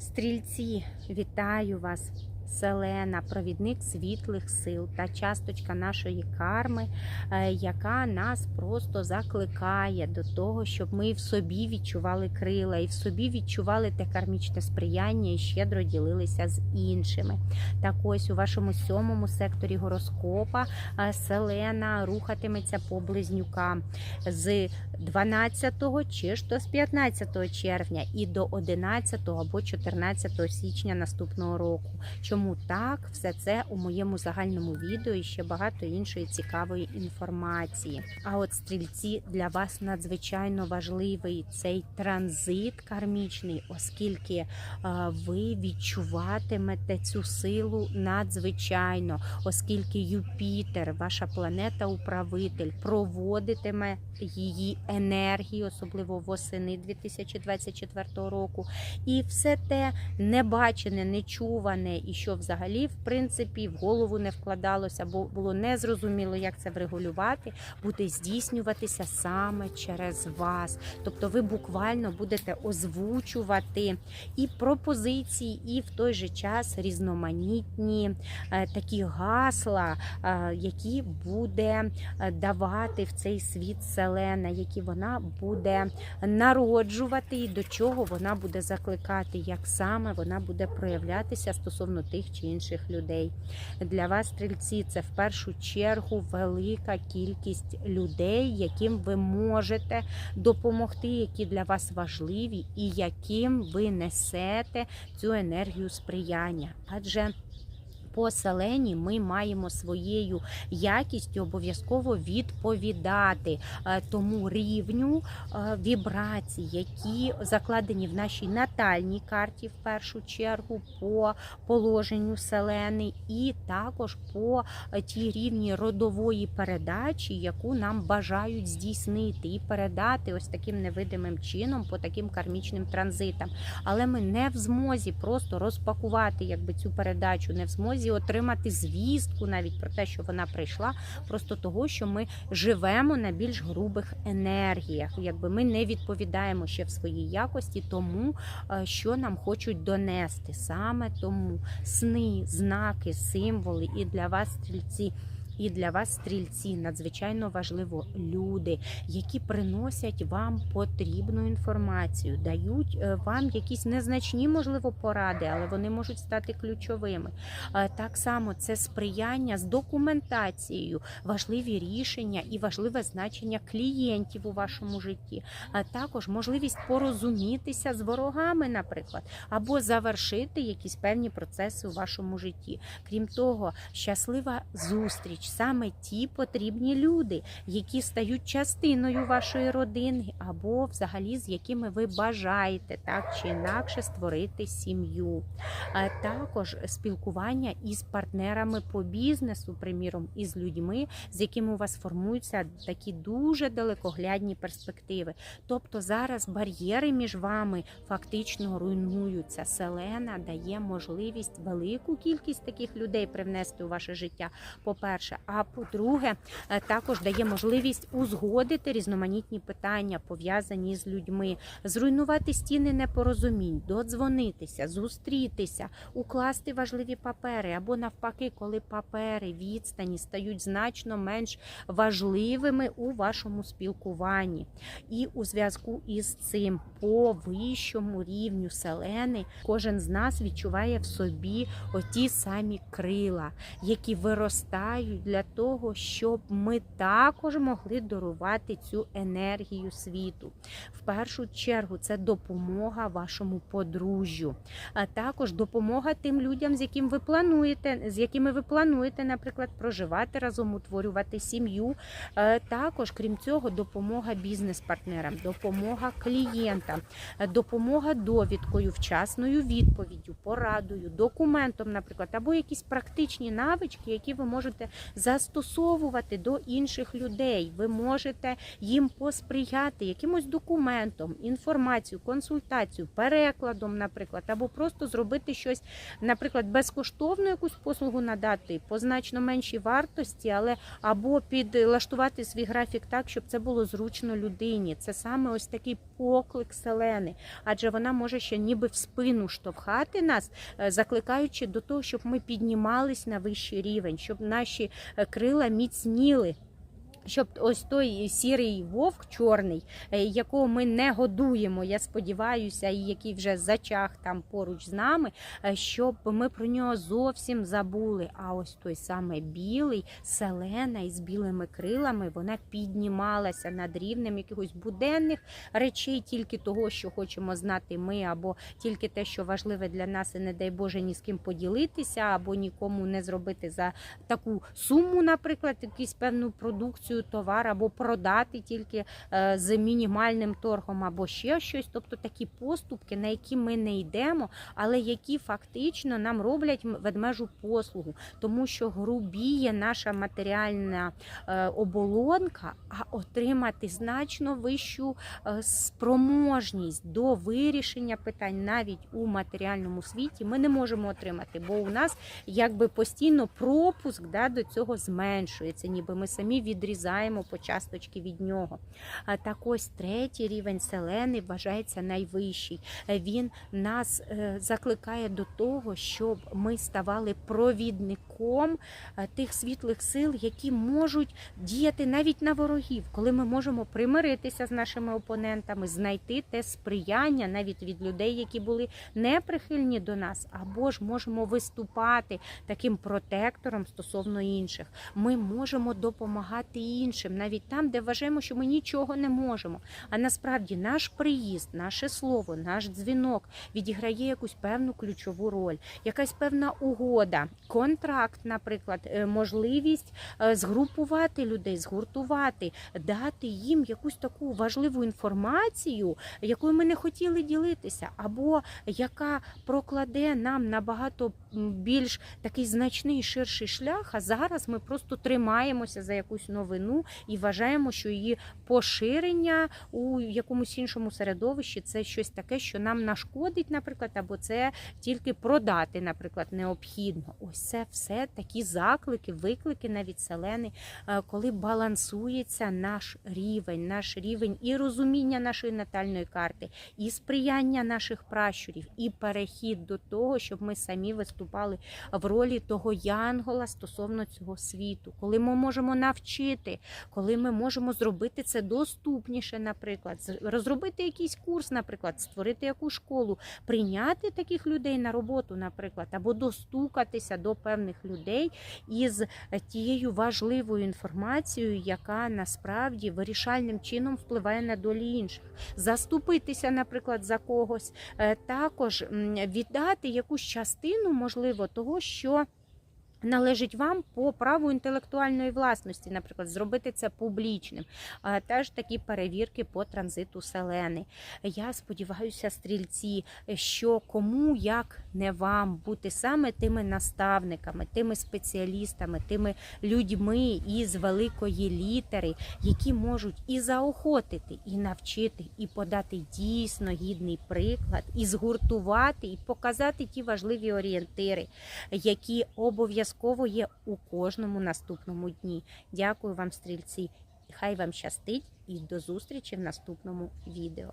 Стрільці, вітаю вас! Селена, провідник світлих сил та часточка нашої карми, е, яка нас просто закликає до того, щоб ми в собі відчували крила і в собі відчували те кармічне сприяння і щедро ділилися з іншими. Так ось у вашому сьомому секторі гороскопа е, Селена рухатиметься по близнюкам з 12 чи ж з 15 червня і до 11 або 14 січня наступного року. Чому так? Все це у моєму загальному відео і ще багато іншої цікавої інформації. А от стрільці для вас надзвичайно важливий цей транзит кармічний, оскільки е, ви відчуватимете цю силу надзвичайно, оскільки Юпітер, ваша планета-управитель, проводитиме її енергії, особливо восени 2024 року. І все те небачене, нечуване, і що взагалі, в принципі, в голову не вкладалося, бо було незрозуміло, як це врегулювати, буде здійснюватися саме через вас. Тобто ви буквально будете озвучувати і пропозиції, і в той же час різноманітні е, такі гасла, е, які буде е, давати в цей світ селена, які вона буде народжувати, і до чого вона буде закликати, як саме вона буде проявлятися стосовно тих чи інших людей. Для вас, стрільці, це в першу чергу велика кількість людей, яким ви можете допомогти, які для вас важливі, і яким ви несете цю енергію сприяння. Адже по селені ми маємо своєю якістю обов'язково відповідати е, тому рівню е, вібрацій, які закладені в нашій натальній карті, в першу чергу, по положенню селени, і також по е, тій рівні родової передачі, яку нам бажають здійснити і передати ось таким невидимим чином по таким кармічним транзитам. Але ми не в змозі просто розпакувати якби цю передачу, не в змозі отримати звістку навіть про те, що вона прийшла, просто того, що ми живемо на більш грубих енергіях. Якби ми не відповідаємо ще в своїй якості тому, е, що нам хочуть донести. Саме тому сни, знаки, символи і для вас, стрільці. І для вас, стрільці, надзвичайно важливо люди, які приносять вам потрібну інформацію, дають е, вам якісь незначні, можливо, поради, але вони можуть стати ключовими. Е, Так само це сприяння з документацією, важливі рішення і важливе значення клієнтів у вашому житті, а також можливість порозумітися з ворогами, наприклад, або завершити якісь певні процеси у вашому житті. Крім того, щаслива зустріч саме ті потрібні люди, які стають частиною вашої родини, або взагалі з якими ви бажаєте так чи інакше створити сім'ю. А також спілкування із партнерами по бізнесу, приміром, із людьми, з якими у вас формуються такі дуже далекоглядні перспективи. Тобто зараз бар'єри між вами фактично руйнуються. Селена дає можливість велику кількість таких людей привнести у ваше життя. По-перше, а по-друге, е, також дає можливість узгодити різноманітні питання, пов'язані з людьми, зруйнувати стіни непорозумінь, додзвонитися, зустрітися, укласти важливі папери або навпаки, коли папери відстані стають значно менш важливими у вашому спілкуванні. І у зв'язку із цим по вищому рівню селени кожен з нас відчуває в собі оті самі крила, які виростають для того, щоб ми також могли дарувати цю енергію світу. В першу чергу це допомога вашому подружжю, а також допомога тим людям, з яким ви плануєте, з якими ви плануєте, наприклад, проживати разом, утворювати сім'ю. Е, Також, крім цього, допомога бізнес-партнерам, допомога клієнтам, допомога довідкою, вчасною відповіддю, порадою, документом, наприклад, або якісь практичні навички, які ви можете застосовувати до інших людей. Ви можете їм посприяти якимось документом, інформацією, консультацією, перекладом, наприклад, або просто зробити щось, наприклад, безкоштовну якусь послугу надати по значно меншій вартості, але або підлаштувати свій графік так, щоб це було зручно людині. Це саме ось такий поклик селени, адже вона може ще ніби в спину штовхати нас, е, закликаючи до того, щоб ми піднімались на вищий рівень, щоб наші крила міцніли. Щоб ось той сірий вовк чорний, е, якого ми не годуємо, я сподіваюся, і який вже зачах там поруч з нами, е, щоб ми про нього зовсім забули. А ось той саме білий, селена із білими крилами, вона піднімалася над рівнем якихось буденних речей, тільки того, що хочемо знати ми, або тільки те, що важливе для нас, і не дай Боже ні з ким поділитися, або нікому не зробити за таку суму, наприклад, якусь певну продукцію, товар, або продати тільки е, з мінімальним торгом, або ще щось. Тобто такі поступки, на які ми не йдемо, але які фактично нам роблять ведмежу послугу, тому що грубіє наша матеріальна е, оболонка, а отримати значно вищу е, спроможність до вирішення питань навіть у матеріальному світі ми не можемо отримати, бо у нас якби постійно пропуск да, до цього зменшується, ніби ми самі відрізаємо по часточки від нього. А так ось третій рівень селени вважається найвищий. Е, Він нас е, закликає до того, щоб ми ставали провідником е, тих світлих сил, які можуть діяти навіть на ворогів, коли ми можемо примиритися з нашими опонентами, знайти те сприяння навіть від людей, які були неприхильні до нас, або ж можемо виступати таким протектором стосовно інших. Ми можемо допомагати іншим, навіть там, де вважаємо, що ми нічого не можемо. А насправді наш приїзд, наше слово, наш дзвінок відіграє якусь певну ключову роль, якась певна угода, контракт, наприклад, е, можливість е, згрупувати людей, згуртувати, дати їм якусь таку важливу інформацію, якою ми не хотіли ділитися, або яка прокладе нам набагато більш такий значний ширший шлях. А зараз ми просто тримаємося за якусь новину і вважаємо, що її поширення у якомусь іншому середовищі це щось таке, що нам нашкодить, наприклад, або це тільки продати, наприклад, необхідно. Ось це все такі заклики, виклики навіть селени, е, коли балансується наш рівень, наш рівень і розуміння нашої натальної карти, і сприяння наших пращурів, і перехід до того, щоб ми самі виступали в ролі того янгола стосовно цього світу, коли ми можемо навчити, коли ми можемо зробити це доступніше, наприклад, розробити якийсь курс, наприклад, створити якусь школу, прийняти таких людей на роботу, наприклад, або достукатися до певних людей із тією важливою інформацією, яка насправді вирішальним чином впливає на долі інших, заступитися, наприклад, за когось, Е, також віддати якусь частину, можливо, того, що. Належить вам по праву інтелектуальної власності, наприклад, зробити це публічним. Теж такі перевірки по транзиту селени. Я сподіваюся, стрільці, що кому як не вам бути саме тими наставниками, тими спеціалістами, тими людьми із великої літери, які можуть і заохотити, і навчити, і подати дійсно гідний приклад, і згуртувати, і показати ті важливі орієнтири, які обов'язково є у кожному наступному дні. Дякую вам, стрільці. Хай вам щастить і до зустрічі в наступному відео.